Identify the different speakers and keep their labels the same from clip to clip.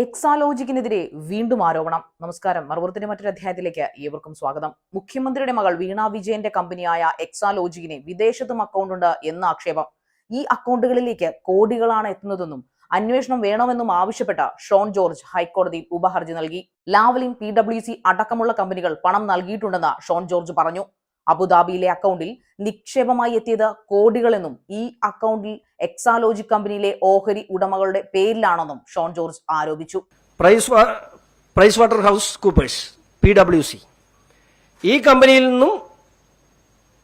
Speaker 1: എക്സാലോജിക്കിനെതിരെ വീണ്ടും ആരോപണം. നമസ്കാരം. മറുപുറത്തിന്റെ മറ്റൊരു അധ്യായത്തിലേക്ക് ഏവർക്കും സ്വാഗതം. മുഖ്യമന്ത്രിയുടെ മകൾ വീണ വിജയന്റെ കമ്പനിയായ എക്സാലോജിക്കിന് വിദേശത്തും അക്കൗണ്ട് ഉണ്ട് എന്ന ആക്ഷേപം. ഈ അക്കൗണ്ടുകളിലേക്ക് കോടികളാണ് എത്തുന്നതെന്നും അന്വേഷണം വേണമെന്നും ആവശ്യപ്പെട്ട ഷോൺ ജോർജ് ഹൈക്കോടതിയിൽ ഉപഹർജി നൽകി. ലാവലിൻ പി ഡബ്ല്യു സി അടക്കമുള്ള കമ്പനികൾ പണം നൽകിയിട്ടുണ്ടെന്ന് ഷോൺ ജോർജ് പറഞ്ഞു. അബുദാബിയിലെ അക്കൗണ്ടിൽ നിക്ഷേപമായി എത്തിയത് കോടികളെന്നും ഈ അക്കൗണ്ടിൽ എക്സാലോജി കമ്പനിയിലെ ഓഹരി ഉടമകളുടെ പേരിലാണെന്നും ഷോൺ ജോർജ് ആരോപിച്ചു.
Speaker 2: PricewaterhouseCoopers P W C. ഈ കമ്പനിയിൽ നിന്നും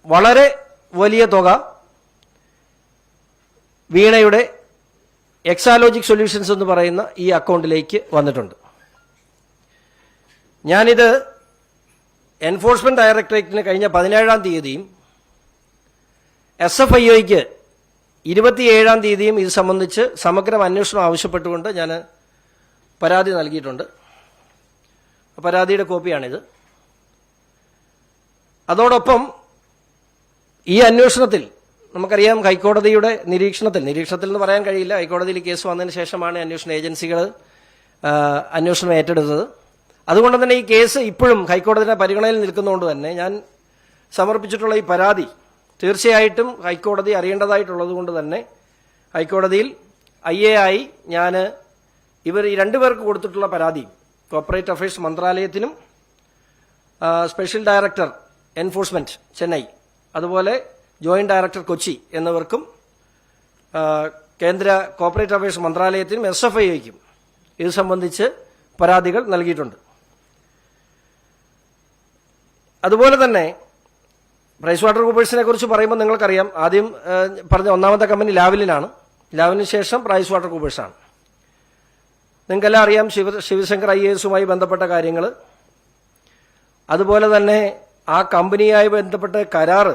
Speaker 2: വളരെ വലിയ തുക വീണയുടെ എക്സാലോജിക് സൊല്യൂഷൻസ് എന്ന് പറയുന്ന ഈ അക്കൗണ്ടിലേക്ക് വന്നിട്ടുണ്ട്. ഞാനിത് എൻഫോഴ്സ്മെന്റ് ഡയറക്ടറേറ്റിന് കഴിഞ്ഞ പതിനേഴാം തീയതിയും എസ് എഫ് ഐ ഒയ്ക്ക് ഇരുപത്തിയേഴാം തീയതിയും ഇത് സംബന്ധിച്ച് സമഗ്ര അന്വേഷണം ആവശ്യപ്പെട്ടുകൊണ്ട് ഞാൻ പരാതി നൽകിയിട്ടുണ്ട്. പരാതിയുടെ കോപ്പിയാണിത്. അതോടൊപ്പം ഈ അന്വേഷണത്തിൽ നമുക്കറിയാം ഹൈക്കോടതിയുടെ നിരീക്ഷണത്തിൽ നിരീക്ഷണത്തിൽ എന്ന് പറയാൻ കഴിയില്ല ഹൈക്കോടതിയിൽ കേസ് വന്നതിന് ശേഷമാണ് അന്വേഷണ ഏജൻസികൾ അന്വേഷണം ഏറ്റെടുത്തത്. അതുകൊണ്ട് തന്നെ ഈ കേസ് ഇപ്പോഴും ഹൈക്കോടതിയുടെ പരിഗണനയിൽ നിൽക്കുന്നതുകൊണ്ട് തന്നെ ഞാൻ സമർപ്പിച്ചിട്ടുള്ള ഈ പരാതി തീർച്ചയായിട്ടും ഹൈക്കോടതി അറിയേണ്ടതായിട്ടുള്ളത് കൊണ്ട് തന്നെ ഹൈക്കോടതിയിൽ ഐ എ ആയി ഞാൻ ഇവർ ഈ രണ്ടുപേർക്ക് കൊടുത്തിട്ടുള്ള പരാതി കോർപ്പറേറ്റ് അഫയേഴ്സ് മന്ത്രാലയത്തിനും സ്പെഷ്യൽ ഡയറക്ടർ എൻഫോഴ്സ്മെന്റ് ചെന്നൈ അതുപോലെ ജോയിന്റ് ഡയറക്ടർ കൊച്ചി എന്നിവർക്കും കേന്ദ്ര കോർപ്പറേറ്റ് അഫയേഴ്സ് മന്ത്രാലയത്തിനും എസ് എഫ് ഐക്കും ഇത് സംബന്ധിച്ച് പരാതികൾ നൽകിയിട്ടുണ്ട്. അതുപോലെ തന്നെ പ്രൈസ് വാട്ടർ കൂപ്പേഴ്സിനെ കുറിച്ച് പറയുമ്പോൾ നിങ്ങൾക്കറിയാം ആദ്യം പറഞ്ഞ ഒന്നാമത്തെ കമ്പനി ലാവലിനാണ്. ലാവലിന് ശേഷം പ്രൈസ് വാട്ടർ കൂപ്പേഴ്സാണ് നിങ്ങൾക്കെല്ലാം അറിയാം ശിവ ശിവശങ്കർ ഐ എസുമായി ബന്ധപ്പെട്ട കാര്യങ്ങൾ അതുപോലെ തന്നെ ആ കമ്പനിയായി ബന്ധപ്പെട്ട കരാറ്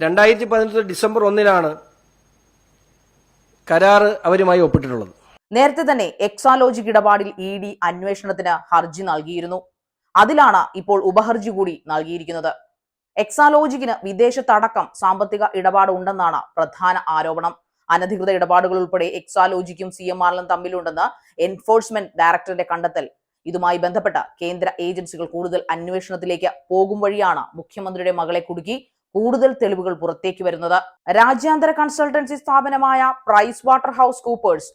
Speaker 2: രണ്ടായിരത്തി പതിനെട്ട് ഡിസംബർ ഒന്നിനാണ് കരാറ് അവരുമായി ഒപ്പിട്ടിട്ടുള്ളത്.
Speaker 1: നേരത്തെ തന്നെ എക്സാലോജിക് ഇടപാടിൽ ഇ ഡി അന്വേഷണത്തിന് ഹർജി നൽകിയിരുന്നു. അതിലാണ് ഇപ്പോൾ ഉപഹർജി കൂടി നൽകിയിരിക്കുന്നത്. എക്സാലോജിക്കിന് വിദേശത്തടക്കം സാമ്പത്തിക ഇടപാട് ഉണ്ടെന്നാണ് പ്രധാന ആരോപണം. അനധികൃത ഇടപാടുകൾ ഉൾപ്പെടെ എക്സാലോജിക്കും സി എം ആറിലും തമ്മിലുണ്ടെന്ന് എൻഫോഴ്സ്മെന്റ് ഡയറക്ടറുടെ കണ്ടെത്തൽ. ഇതുമായി ബന്ധപ്പെട്ട കേന്ദ്ര ഏജൻസികൾ കൂടുതൽ അന്വേഷണത്തിലേക്ക് പോകും വഴിയാണ് മുഖ്യമന്ത്രിയുടെ മകളെ കുടുക്കി കൂടുതൽ തെളിവുകൾ പുറത്തേക്ക് വരുന്നത്. രാജ്യാന്തര കൺസൾട്ടൻസി സ്ഥാപനമായ price water house Coopers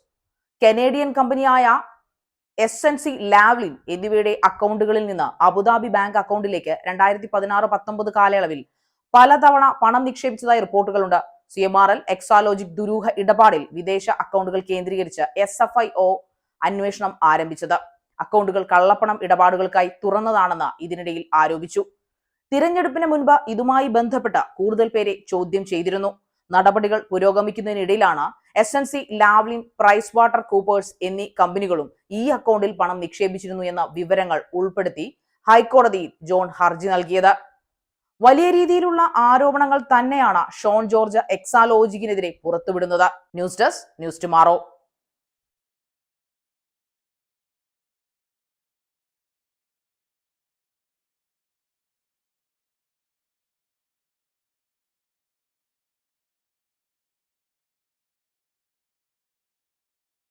Speaker 1: Canadian കമ്പനിയായ എസ് എൻ സി ലാവ്ലിൻ എന്നിവയുടെ അക്കൗണ്ടുകളിൽ നിന്ന് അബുദാബി ബാങ്ക് അക്കൗണ്ടിലേക്ക് രണ്ടായിരത്തി പതിനാറ് പത്തൊമ്പത് കാലയളവിൽ പലതവണ പണം നിക്ഷേപിച്ചതായി റിപ്പോർട്ടുകളുണ്ട്. C M R L Exalogic ദുരൂഹ ഇടപാടിൽ വിദേശ അക്കൗണ്ടുകൾ കേന്ദ്രീകരിച്ച് എസ് എഫ് ഐ ഒ അന്വേഷണം ആരംഭിച്ചത്. അക്കൗണ്ടുകൾ കള്ളപ്പണം ഇടപാടുകൾക്കായി തുറന്നതാണെന്ന് ഇതിനിടയിൽ ആരോപിച്ചു. തിരഞ്ഞെടുപ്പിന് മുൻപ് ഇതുമായി ബന്ധപ്പെട്ട കൂടുതൽ പേരെ ചോദ്യം ചെയ്തിരുന്നു. നടപടികൾ പുരോഗമിക്കുന്നതിനിടയിലാണ് S N C Lavalin Price Water Coopers എന്നീ കമ്പനികളും ഈ അക്കൗണ്ടിൽ പണം നിക്ഷേപിച്ചിരുന്നു എന്ന വിവരങ്ങൾ ഉൾപ്പെടുത്തി ഹൈക്കോടതിയിൽ ജോൺ ഹർജി നൽകിയത്. വലിയ രീതിയിലുള്ള ആരോപണങ്ങൾ തന്നെയാണ് ഷോൺ ജോർജ് എക്സാലോജിക്കിനെതിരെ പുറത്തുവിടുന്നത്. News desk news tomorrow.